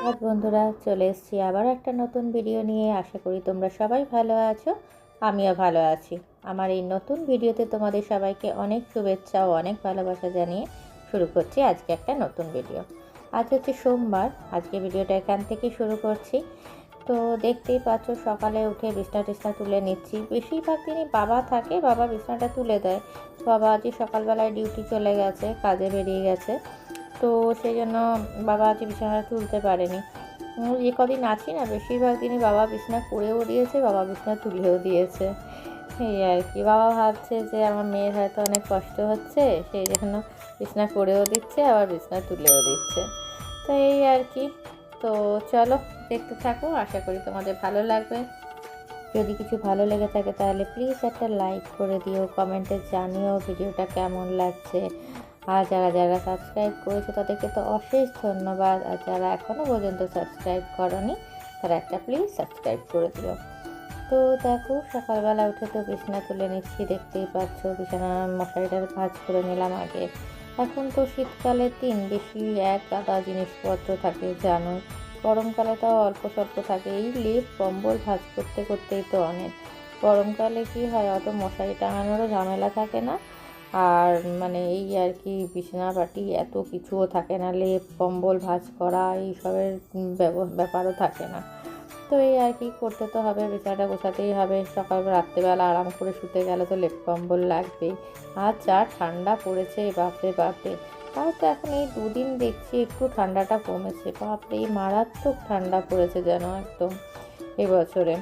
সুপ্রভাত বন্ধুরা, চলে এসেছি আবার একটা নতুন ভিডিও নিয়ে। আশা করি তোমরা সবাই ভালো আছো, আমিও ভালো আছি। আমার এই নতুন ভিডিওতে তোমাদের সবাইকে অনেক শুভেচ্ছা ও অনেক ভালোবাসা জানিয়ে শুরু করছি আজকে একটা নতুন ভিডিও আজ হচ্ছে সোমবার, আজকে ভিডিওটা এখান থেকে শুরু করছি। তো দেখতেই পাচ্ছ, সকালে উঠে বিছনা টিছনা তুলে নিচ্ছি। বেশিরভাগ দিনই বাবা থাকে, বাবা বিছনাটা তুলে দেয়। বাবা আজকে সকালবেলায় ডিউটি চলে গেছে, কাজে বেরিয়ে গেছে। তো সেই জন্য বাবা আজকে বিছানাটা তুলতে পারেনি। যে কদিন আছি না, বেশিরভাগ দিনই বাবা বিছানা করেও দিয়েছে, বাবা বিছানা তুলেও দিয়েছে। এই আর কি, বাবা ভাবছে যে আমার মেয়ের হয়তো অনেক কষ্ট হচ্ছে, সেই জন্য বিছানা করেও দিচ্ছে, আবার বিছানা তুলেও দিচ্ছে। তো এই আর কি, তো চলো দেখতে থাকো, আশা করি তোমাদের ভালো লাগবে। যদি কিছু ভালো লেগে থাকে তাহলে প্লিজ একটা লাইক করে দিও কমেন্টে জানিও ভিডিওটা কেমন লাগছে। আর যারা যারা সাবস্ক্রাইব করেছে তাদেরকে তো অশেষ ধন্যবাদ। আর যারা এখনও পর্যন্ত সাবস্ক্রাইব করনি, তারা একটা প্লিজ সাবস্ক্রাইব করে দিও। তো দেখো, সকালবেলা উঠে তো বিছানা তুলে নিচ্ছি, দেখতেই পাচ্ছ বিছানা মশারিটার ভাজ করে নিলাম আগে। এখন তো শীতকালে দিন বেশি এক গাদা জিনিসপত্র থাকে জানো গরমকালে তাও অল্প স্বল্প থাকে, এই লেপ, কম্বল ভাজ করতে, করতেই তো অনেক। গরমকালে কি হয়, অত মশারি টাঙানোরও ঝামেলা থাকে না। আর মানে এই আর কি বিছানা পাটি এত কিছুও থাকে না, লেপ, কম্বল, ভাঁজ করা, এইসবের ব্যাপারও থাকে না। তো এই আর কি করতে তো হবে, বিছানাটা গোছাতেই হবে, সকাল রাত্রেবেলা আরাম করে শুতে গেলে তো লেপ, কম্বল লাগবেই। আর যা ঠান্ডা পড়েছে, বাপরে বাপরে। তাও তো এখন এই দুদিন দেখছি একটু ঠান্ডাটা কমেছে, বাপরে, এই মারাত্মক ঠান্ডা পড়েছে যেন একদম এবছরে।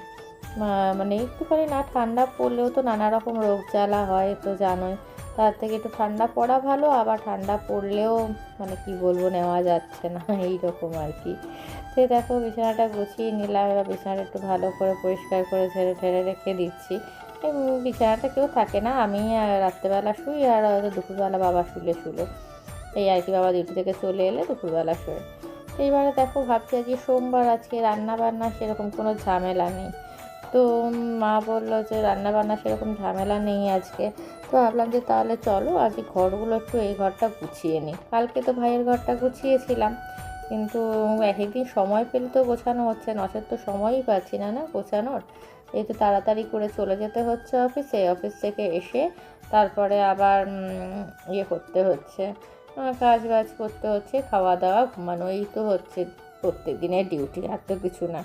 মানে একটুখানি না ঠান্ডা পড়লেও তো নানা রকম রোগ জ্বালা হয়, তো জানোই। তার থেকে একটু ঠান্ডা পড়া ভালো, আবার ঠান্ডা পড়লেও মানে কি বলব, নেওয়া যাচ্ছে না এই রকম আর কি। সে দেখো, বিছানাটা গুছিয়ে নিলাম, এবার বিছানাটা একটু ভালো করে পরিষ্কার করে ঝেড়ে ঠেড়ে রেখে দিচ্ছি। বিছানাটা কেউ থাকে না, আমি রাত্রেবেলা শুই, আর হয়তো দুপুরবেলা বাবা শুলে শুলো। এই আর কি, বাবা ডিউটি থেকে চলে এলে দুপুরবেলা শুয়ে। এইবারে দেখো, ভাবছি আজকে সোমবার, আজকে রান্না বান্না সেরকম কোনো ঝামেলা নেই। তো মা বলল যে রান্না বান্না সেরকম ঝামেলা নেই আজকে। তো ভাবলাম যে তাহলে চলো আজকে ঘরগুলো একটু এই ঘরটা গুছিয়ে নিই। কালকে তো ভাইয়ের ঘরটা গুছিয়েছিলাম, কিন্তু এক একদিন সময় পেলে তো গোছানো হচ্ছে নচেত তো সময়ই পাচ্ছি না না গোছানোর। এই তো তাড়াতাড়ি করে চলে যেতে হচ্ছে অফিসে, অফিস থেকে এসে তারপরে আবার ইয়ে করতে হচ্ছে। কাজ বাজ করতে হচ্ছে, খাওয়া দাওয়া ঘুমানো এই তো হচ্ছে। প্রত্যেক দিনের ডিউটি আর তো কিছু না।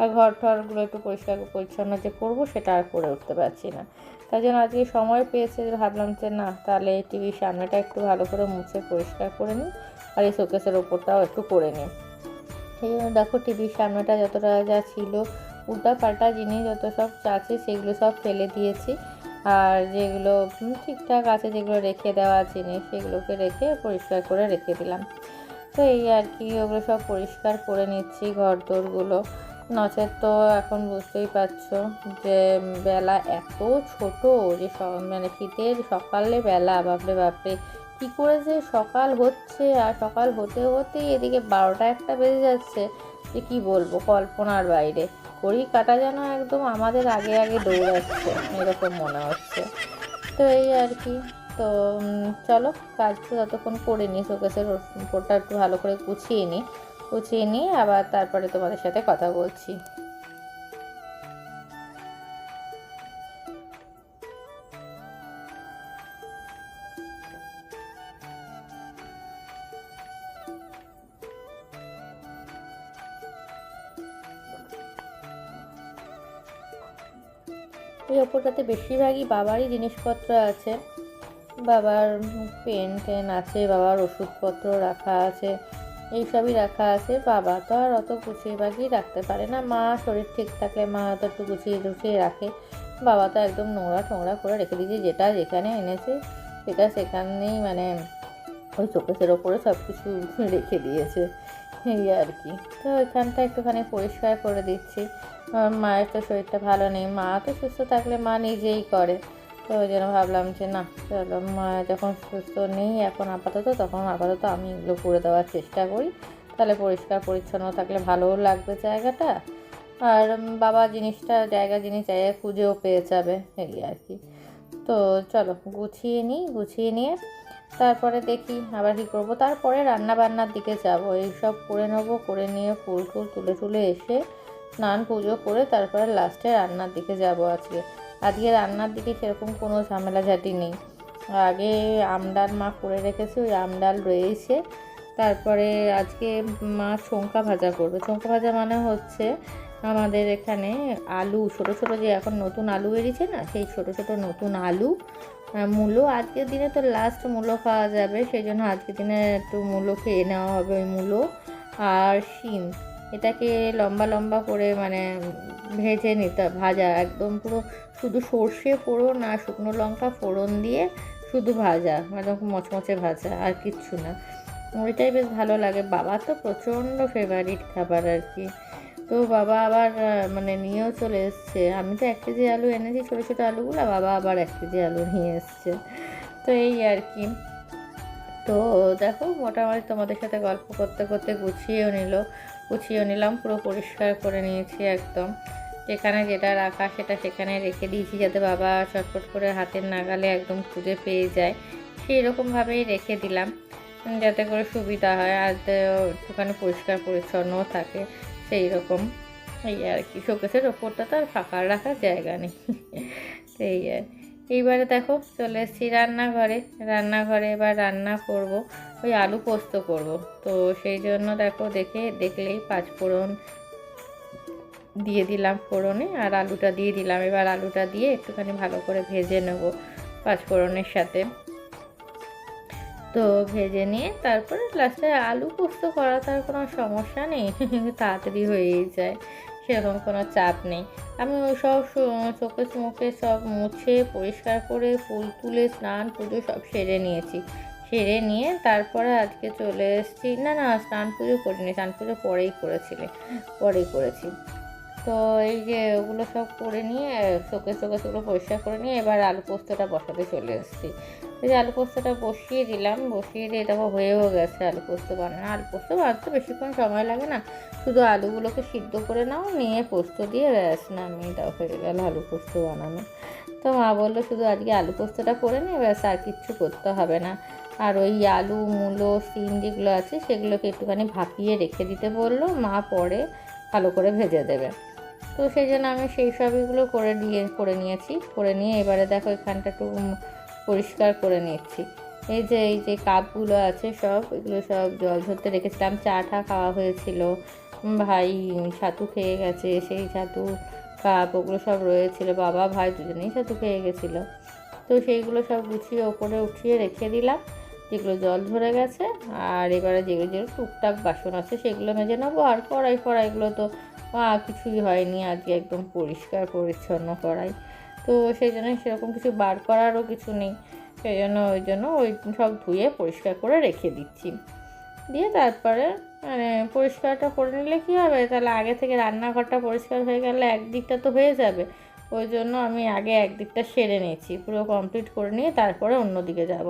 আর ঘর টরগুলো একটু পরিষ্কার পরিচ্ছন্ন যে করব সেটা আর করে উঠতে পারছি না। তাই জন্য আজকে সময় পেয়েছে ভাবলাম যে না, তাহলে টিভির সামনেটা একটু ভালো করে মুছে পরিষ্কার করে নিই আর এই শোকেসের ওপরটাও একটু করে নিই। সেই জন্য দেখো টিভির সামনেটা যতটা যা ছিল, উল্টা পাল্টা জিনিস যত সব আছে সেগুলো সব ফেলে দিয়েছি। আর যেগুলো ঠিকঠাক আছে যেগুলো রেখে দেওয়া জিনিস, সেগুলোকে রেখে পরিষ্কার করে রেখে দিলাম। তো এই আর কি, ওগুলো সব পরিষ্কার করে নিচ্ছি ঘর দোরগুলো নচেত তো এখন বুঝতেই পারছ যে বেলা এত ছোট যে মানে শীতের সকালে বেলা, বাপরে বাপরে। কী করে যে সকাল হচ্ছে আর সকাল হতে হতেই এদিকে বারোটা একটা বেজে যাচ্ছে। যে কি বলব, কল্পনার বাইরে। ঘড়ি কাটা যেন একদম আমাদের আগে আগে দৌড়াচ্ছে, এরকম মনে হচ্ছে। তো এই আর কি। তো চলো কাজ তো ততক্ষণ করে নিই, শোকেসের উপরটা একটু ভালো করে গুছিয়ে নিই। গুছিয়ে নিয়ে আবার তারপরে তোমাদের সাথে কথা বলছি। এই ওপরটাতে বেশিরভাগই বাবারই জিনিসপত্র আছে। বাবার পেন টেন আছে, বাবার ওষুধপত্র রাখা আছে, এইসবই রাখা আছে। বাবা তো আর অত গুছিয়ে বাগিয়ে রাখতে পারে না। মা শরীর ঠিক থাকলে মা তো একটু গুছিয়ে টুছিয়ে রাখে। বাবা তো একদম নোংরা টোংরা করে রেখে দিয়েছে, যেটা যেখানে এনেছে সেটা সেখানেই মানে ওই চোখের ওপরে সব কিছু রেখে দিয়েছে। এই আর কি। তো এখানটা একটুখানি পরিষ্কার করে দিচ্ছি। মায়ের তো শরীরটা ভালো নেই। মা তো সুস্থ থাকলে মা নিজেই করে। তো ওই জন্য ভাবলাম যে না, চলো যখন সুস্থ নেই, এখন আপাতত, তখন আপাতত আমি এগুলো করে দেওয়ার চেষ্টা করি। তাহলে পরিষ্কার পরিচ্ছন্ন থাকলে ভালোও লাগবে জায়গাটা। আর বাবা জিনিসটা, জায়গা, জিনিস জায়গায় খুঁজেও পেয়ে যাবে, এই আর কি। তো চলো, গুছিয়ে নিই, গুছিয়ে নিয়ে তারপরে দেখি আবার কী করব। তারপরে রান্না বান্নার দিকে যাব। এইসব করে নেব, করে নিয়ে ফুল টুল তুলে তুলে এসে স্নান, পুজো করে তারপরে লাস্টে রান্নার দিকে যাব আজকে। আজকে রান্নার দিকে সেরকম কোনো ঝামেলাঝাটি নেই। আগে আমডাল মা করে রেখেছে, ওই আমডাল রয়েছে। তারপরে আজকে মা ছঙ্কা ভাজা করবে। ছঙ্কা ভাজা মানে হচ্ছে আমাদের এখানে আলু, ছোট ছোট যে এখন নতুন আলু বেরিয়েছে না, সেই ছোট ছোট নতুন আলু মূলো। আজকের দিনে তো লাস্ট মূলো খাওয়া যাবে, সেই জন্য আজকের দিনে একটু মূলো খেয়ে নেওয়া হবে ওই মূলো। আর শিম। এটাকে লম্বা লম্বা করে মানে ভেজে নিতে ভাজা একদম পুরো শুধু সর্ষে ফোড়ন আর শুকনো লঙ্কা ফোড়ন দিয়ে শুধু ভাজা মানে মচমচে ভাজা আর কিচ্ছু না। ওইটাই বেশ ভালো লাগে। বাবা তো প্রচণ্ড ফেভারিট খাবার আর কি। তো বাবা আবার মানে নিয়েও চলে এসছে। আমি তো এক কেজি আলু এনেছি, ছোটো ছোটো আলুগুলো, বাবা আবার এক কেজি আলু নিয়ে এসছে। তো এই আর কি। তো দেখো, মোটামুটি তোমাদের সাথে গল্প করতে করতে গুছিয়েও নিল। গুছিয়েও নিলাম, পুরো পরিষ্কার করে নিয়েছি একদম। যেখানে যেটা রাখা সেটা সেখানে রেখে দিয়েছি যাতে বাবা চটপট করে হাতের নাগালে একদম খুঁজে পেয়ে যায়। সেই রকমভাবেই রেখে দিলাম, যাতে করে সুবিধা হয় আর একটুখানি পরিষ্কার পরিচ্ছন্নও থাকে সেই রকম এই আর কি, শোকেসের ওপরটা তো আর ফাঁকা রাখার জায়গা নেই। এই আর। এইবারে দেখো চলে এসেছি রান্নাঘরে রান্নাঘরে এবার রান্না করব। ওই আলু পোস্ত করব। তো সেই জন্য দেখো দেখে, দেখলেই পাঁচফোড়ন দিয়ে দিলাম ফোড়নে আর আলুটা দিয়ে দিলাম। এবার আলুটা দিয়ে একটুখানি ভালো করে ভেজে নেব পাঁচফোড়নের সাথে। তো ভেজে নিয়ে তারপরে লাস্টে আলু পোস্ত করা তার কোনো সমস্যা নেই, তাড়াতাড়ি হয়েই যায়, সেরকম কোনো চাপ নেই। আমি সব চোখে মুখে সব মুছে পরিষ্কার করে ফুল তুলে স্নান পুজো সব সেরে নিয়েছি। সেরে নিয়ে তারপরে আজকে চলে এসেছি। না না, স্নান পুজো করিনি, স্নান পুজো পরেই করেছিলে, পরেই করেছি। তো এই যে ওগুলো সব করে নিয়ে চোখে চোখে সেগুলো পরিষ্কার করে নিয়ে এবার আলু পোস্তটা বসাতে চলে এসেছি। এই যে আলু পোস্তটা বসিয়ে দিলাম, বসিয়ে দিয়ে তারপর হয়েও গেছে আলু পোস্ত বানানো। আলু পোস্ত বানাতে বেশিক্ষণ সময় লাগে না, শুধু আলুগুলোকে সিদ্ধ করে নাও, নিয়ে পোস্ত দিয়ে ব্যাস, নামিয়ে দাও, হয়ে গেল আলু পোস্ত বানানো। তো মা বলল, শুধু আজকে আলু পোস্তটা করে নে, ব্যাস, আর কিচ্ছু করতে হবে না। আর ওই আলু, মূলো, সিম যেগুলো আছে সেগুলোকে একটুখানি ভাপিয়ে রেখে দিতে বলল, মা পরে ভালো করে ভেজে দেবে। তো সেই জন্য আমি সেই সবইগুলো করে দিয়ে, করে নিয়েছি। করে নিয়ে এবারে দেখো এখানটা একটু পরিষ্কার করে নিচ্ছি। এই যে এই যে কাপগুলো আছে সব, এগুলো সব জল ধরতে রেখেছিলাম। চা টা খাওয়া হয়েছিল। ভাই ছাতু খেয়ে গেছে, সেই ছাতু কাপ ওগুলো সব রয়েছিল। বাবা, ভাই দুজনেই ছাতু খেয়ে গেছিল। তো সেইগুলো সব গুছিয়ে ওপরে উঠিয়ে রেখে দিলাম। যেগুলো জল ধরে গেছে, আর এবারে যেগুলো যেগুলো টুকটাক বাসন আছে সেগুলো মেজে নেব। আর কড়াই ফড়াইগুলো তো কিছুই হয়নি, আজকে একদম পরিষ্কার, পরিচ্ছন্ন করাই তো সেই জন্য সেরকম কিছু বার করারও কিছু নেই। সেই জন্য ওই জন্য ওই সব ধুয়ে পরিষ্কার করে রেখে দিচ্ছি। দিয়ে তারপরে মানে পরিষ্কারটা করে নিলে কী হবে? তাহলে আগে থেকে রান্নাঘরটা পরিষ্কার হয়ে গেলে একদিকটা তো হয়ে যাবে। ওই জন্য আমি আগে একদিকটা সেরে নিয়েছি, পুরো কমপ্লিট করে নিয়ে তারপরে অন্য দিকে যাব।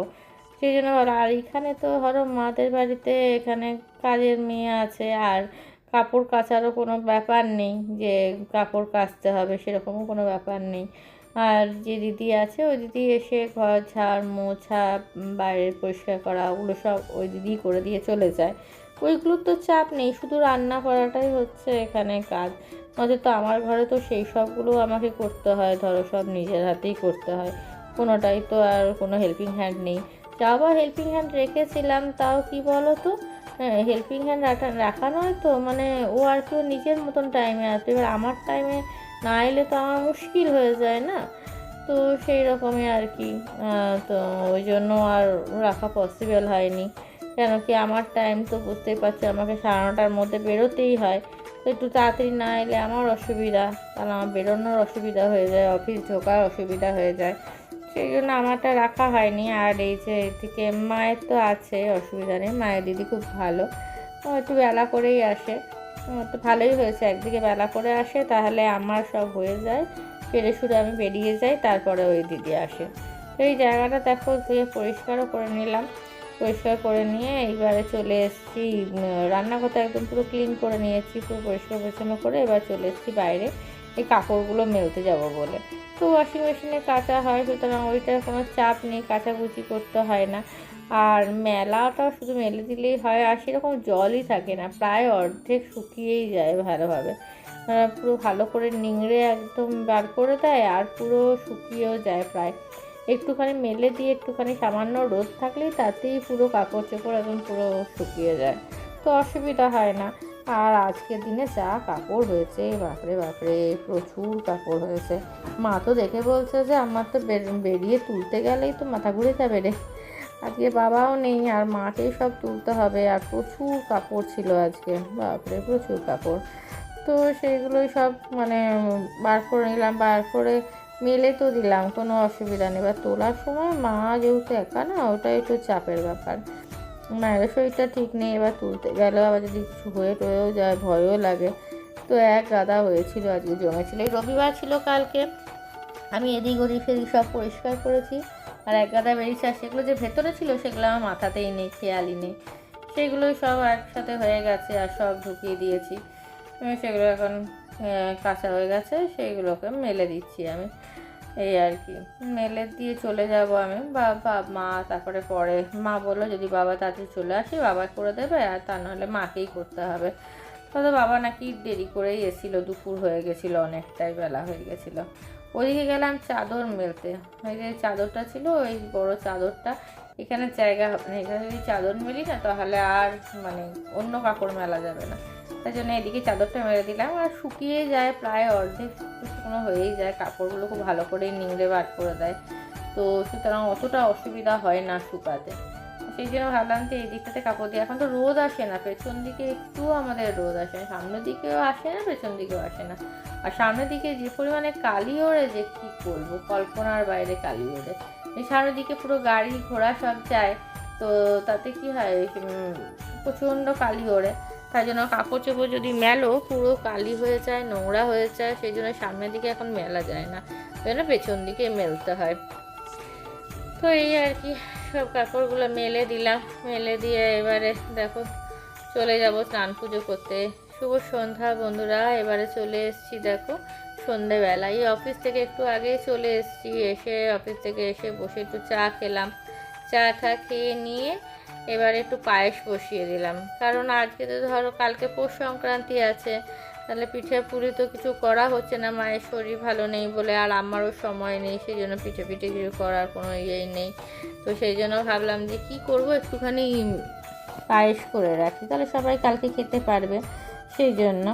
সেই জন্য বলো, আর এখানে তো ধরো মাদের বাড়িতে এখানে কাজের মেয়ে আছে, আর কাপড় কাচারও কোনো ব্যাপার নেই যে কাপড় কাচতে হবে, সেরকমও কোনো ব্যাপার নেই। আর যে দিদি আছে, ওই দিদি এসে ঘর ঝাড়, মোছা বাইরের পরিষ্কার করা, ওগুলো সব ওই দিদি করে দিয়ে চলে যায়। ওইগুলোর তো চাপ নেই, শুধু রান্না করাটাই হচ্ছে এখানে কাজ। নয়তো আমার ঘরে তো সেই সবগুলো আমাকে করতে হয়, ধরো সব নিজের হাতেই করতে হয়। কোনোটাই তো আর কোনো হেল্পিং হ্যান্ড নেই। যা বা হেল্পিং হ্যান্ড রেখেছিলাম, তাও কি বলো তো হেল্পিং হ্যান্ড রাখা রাখা নয় তো মানে ও আর কি ওর নিজের মতন টাইমে আসবে এবার আমার টাইমে না এলে তো আমার মুশকিল হয়ে যায় না? তো সেই রকমই আর কি তো ওই জন্য আর রাখা পসিবল হয়নি। কেন কি আমার টাইম তো বুঝতেই পারছি, আমাকে সাড়ে নটার মধ্যে বেরোতেই হয়। তো একটু তাড়াতাড়ি না এলে আমার অসুবিধা, তাহলে আমার বেরোনোর অসুবিধা হয়ে যায়, অফিস ঢোকার অসুবিধা হয়ে যায়। সেই জন্য আমারটা রাখা হয়নি। আর এই যে এদিকে মায়ের তো আছে, অসুবিধা নেই। মায়ের দিদি খুব ভালো। একটু বেলা করেই আসে। তো ভালোই হয়েছে। একদিকে বেলা করে আসে, তাহলে আমার সব হয়ে যায়। ফেরে শুধু আমি বেরিয়ে যাই, তারপরে ওই দিদি আসে। তো এই জায়গাটা দেখো, ধুয়ে পরিষ্কারও করে নিলাম। পরিষ্কার করে নিয়ে এইবারে চলে এসেছি রান্নাঘরটা একদম পুরো ক্লিন করে নিয়েছি, পুরো পরিষ্কার পরিচ্ছন্ন করে এবার চলে এসেছি বাইরে। এই কাপড়গুলো মেলতে যাব বলে। তো ওয়াশিং মেশিনে কাচা হয়, সুতরাং ওইটার কোনো চাপ নেই, কাচাকুচি করতে হয় না। আর মেলাটা শুধু মেলে দিলেই হয়, আর সেরকম জলই থাকে না, প্রায় অর্ধেক শুকিয়েই যায় ভালোভাবে। পুরো ভালো করে নিংড়ে একদম বার করে দেয়, আর পুরো শুকিয়েও যায় প্রায়। একটুখানি মেলে দিয়ে একটুখানি সামান্য রোদ থাকলেই তাতেই পুরো কাপড় চোপড় একদম পুরো শুকিয়ে যায়। তো অসুবিধা হয় না। আর আজকের দিনে যা কাপড় হয়েছে, বাপরে বাপরে, প্রচুর কাপড় হয়েছে। মা তো দেখে বলছে যে, আমার তো বেরিয়ে তুলতে গেলেই তো মাথা ঘুরে যাবে রে। আজকে বাবাও নেই, আর মাকেই সব তুলতে হবে, আর প্রচুর কাপড় ছিল আজকে। বাপরে, প্রচুর কাপড়। তো সেইগুলোই সব মানে বার করে নিলাম, বার করে মেলে তো দিলাম, কোনো অসুবিধা নেই। বা তোলার সময় মা যেহেতু একা না ওটা একটু চাপের ব্যাপার। মায়ের শরীরটা ঠিক নেই, এবার তুলতে গেলেও আবার যদি কিছু হয়ে টয়েও যায়, ভয়ও লাগে। তো এক গাদা হয়েছিল, আজকে জমেছিল। এই রবিবার ছিল কালকে। আমি এদিক ওদিক সেদিক সব পরিষ্কার করেছি। আর এক গাদা বেরিয়েছে, আর সেগুলো যে ভেতরে ছিল, সেগুলো আমার মাথাতেই নেই, খেয়ালই নেই। সেগুলোই সব একসাথে হয়ে গেছে, আর সব ঢুকিয়ে দিয়েছি। সেগুলো এখন কাঁচা হয়ে গেছে সেইগুলোকে মেলে দিচ্ছি আমি। এই আর কি। মেলে দিয়ে চলে যাব আমি। বা বা- মা, তারপরে পরে মা বলল, যদি বাবা তাড়াতাড়ি চলে আসে, বাবা করে দেবে, আর তা নাহলে মাকেই করতে হবে। তবে বাবা নাকি দেরি করেই এসেছিল, দুপুর হয়ে গেছিল, অনেকটাই বেলা হয়ে গেছিল। ওদিকে গেলাম চাদর মেলতে। ওই যে চাদরটা ছিল, ওই বড় চাদরটা, এখানে জায়গা হবে না এখানে যদি চাদর মেলি না, তাহলে আর মানে অন্য কাপড় মেলা যাবে না। তাই জন্য এদিকে চাদরটা মেরে দিলাম। আর শুকিয়ে যায় প্রায় অর্ধেক, শুকনো হয়েই যায়। কাপড়গুলো খুব ভালো করে নিংড়ে বার করে দেয়। তো সুতরাং অতটা অসুবিধা হয় না শুকাতে। সেই জন্য ভাবলাম যে এই দিকটাতে কাপড় দিয়ে, এখন তো রোদ আসে না, পেছন দিকে একটুও আমাদের রোদ আসে না। সামনের দিকেও আসে না, পেছন দিকেও আসে না। আর সামনের দিকে যে পরিমাণে কালি ওড়ে যে কী করব? কল্পনার বাইরে কালি ওড়ে। এই সামনের দিকে পুরো গাড়ি ঘোড়া সব যায়, তো তাতে কি হয় প্রচণ্ড কালি ওড়ে। তাই জন্য কাপড় চোপড় যদি মেলো, পুরো কালি হয়ে যায়, নোংরা হয়ে যায়, সেই জন্য সামনের দিকে এখন মেলা যায় না। জন্য পেছন দিকে মেলতে হয়। তো এই আর কি, সব কাপড়গুলো মেলে দিলাম। মেলে দিয়ে এবারে দেখো, চলে যাব স্নান পুজো করতে। শুভ সন্ধ্যা বন্ধুরা, এবারে চলে এসেছি দেখো সন্ধেবেলা এই অফিস থেকে একটু আগে চলে এসেছি, এসে অফিস থেকে এসে বসে একটু চা খেলাম। চা টা খেয়ে নিয়ে এবারে একটু পায়েস বসিয়ে দিলাম। কারণ আজকে তো ধরো কালকে পৌষ সংক্রান্তি আছে, তাহলে পিঠে পুলি তো কিছু করা হচ্ছে না, মায়ের শরীর ভালো নেই বলে আর আমারও সময় নেই সেই জন্য পিঠে পিঠে কিছু করার কোনো ইয়েই নেই। তো সেই জন্য ভাবলাম যে কি করব, একটুখানি পায়েস করে রাখি, তাহলে সবাই কালকে খেতে পারবে সেই জন্য।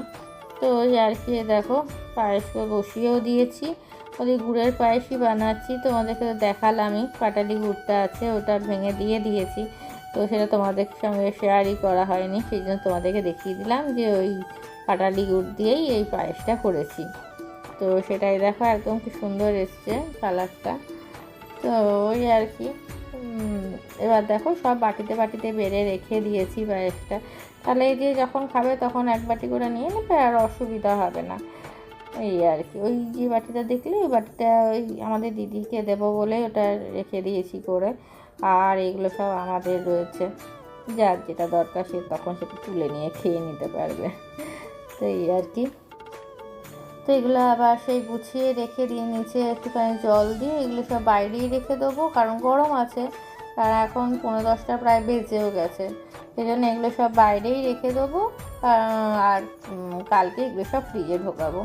তো আর কি, দেখো পায়েস বসিয়েও দিয়েছি ওই গুড়ের পায়েসই বানাচ্ছি, তোমাদেরকে তো দেখালামই, পাটালি গুড়টা আছে, ওটা ভেঙে দিয়ে দিয়েছি। তো সেটা তোমাদের সঙ্গে শেয়ারই করা হয়নি সেই জন্য তোমাদেরকে দেখিয়ে দিলাম যে ওই পাটালি গুড় দিয়েই এই পায়েসটা করেছি। তো সেটাই দেখো একদম কি সুন্দর এসছে কালারটা। তো ওই আর কি এবার দেখো সব বাটিতে বাটিতে বেড়ে রেখে দিয়েছি পায়েসটা। তাহলে এই যে যখন খাবে তখন এক বাটি করে নিয়ে নেবে, আর অসুবিধা হবে না। এই আর কি, ওই যে বাটিটা দেখলে, ওই বাটিটা ওই আমাদের দিদিকে দেবো বলে ওটা রেখে দিয়েছি করে। আর এগুলো সব আমাদের রয়েছে। যার যেটা দরকার সে তখন সেটা তুলে নিয়ে খেয়ে নিতে পারবে। তো এই আর কি। তো এগুলো আবার সেই গুছিয়ে রেখে দিয়ে নিচে একটুখানি জল দিয়ে এগুলো সব বাইরেই রেখে দেবো, কারণ গরম আছে। আর এখন পনেরো দশটা প্রায় বেজেও গেছে। সেই জন্য এগুলো সব বাইরেই রেখে দেবো। আর কালকে এগুলো সব ফ্রিজে ঢোকাবো।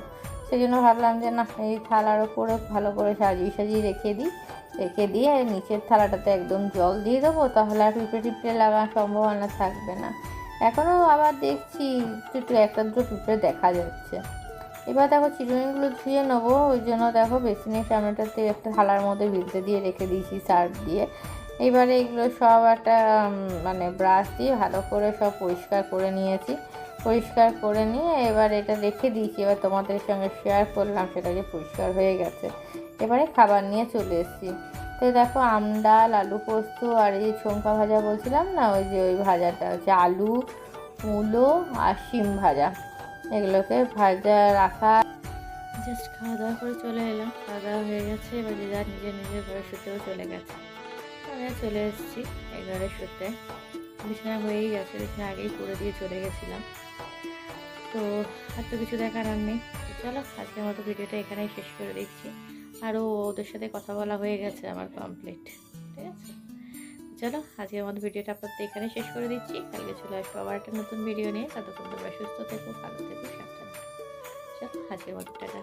সেই জন্য ভাবলাম যে না, এই থালার ওপরে ভালো করে সাজিয়ে সাজিয়ে রেখে দিই। রেখে দিয়ে নিচের থালাটাতে একদম জল দিয়ে দেবো, তাহলে আর পিঁপড়ে টিপড়ে লাগার সম্ভাবনা থাকবে না। এখনও আবার দেখছি, একটু একটু দুটো পিঁপড়ে দেখা যাচ্ছে। এবার দেখো চিরুনিগুলো ধুয়ে নেব, ওই জন্য দেখো বেসিনের সামনেটাতে একটা থালার মধ্যে ভিজতে দিয়ে রেখে দিয়েছি, সার্ফ দিয়ে। এবারে এগুলো সব একটা মানে ব্রাশ দিয়ে ভালো করে সব পরিষ্কার করে নিয়েছি। পরিষ্কার করে নিয়ে এবার এটা রেখে দিয়েছি, এবার তোমাদের সঙ্গে শেয়ার করলাম সেটা যে পরিষ্কার হয়ে গেছে। এবারে খাবার নিয়ে চলে এসেছি। তো দেখো আমডাল আলু পোস্ত, আর এই ছঙ্কা ভাজা বলছিলাম না, ওই যে ওই ভাজাটা হচ্ছে আলু, মূলো আর শিম ভাজা। এগুলোকে ভাজা রাখা। জাস্ট খাওয়া দাওয়া করে চলে এলাম। খাওয়া দাওয়া হয়ে গেছে। এবার যে যার নিজের নিজের ঘরে শুতেও চলে গেছে। আমি চলে এসেছি এই ঘরে শুতে। বিছানা হয়েই গেছে। বিছানা আগেই করে দিয়ে চলে গেছিলাম। তো আর তো কিছু দেখার আর নেই। চলো, আজকের মতো ভিডিওটা এখানেই শেষ করে দিচ্ছি। আরও ওদের সাথে কথা বলা হয়ে গেছে আমার কমপ্লিট ঠিক আছে? চলো, আজকের মতো ভিডিওটা আপাতত এখানে শেষ করে দিচ্ছি। কালকে চলে আসব আবার একটা নতুন ভিডিও নিয়ে। ততক্ষণ তোমরা সুস্থ থেকো, ভালো থেকো, সাবধানে চলো, আজকের মতো, টাটা।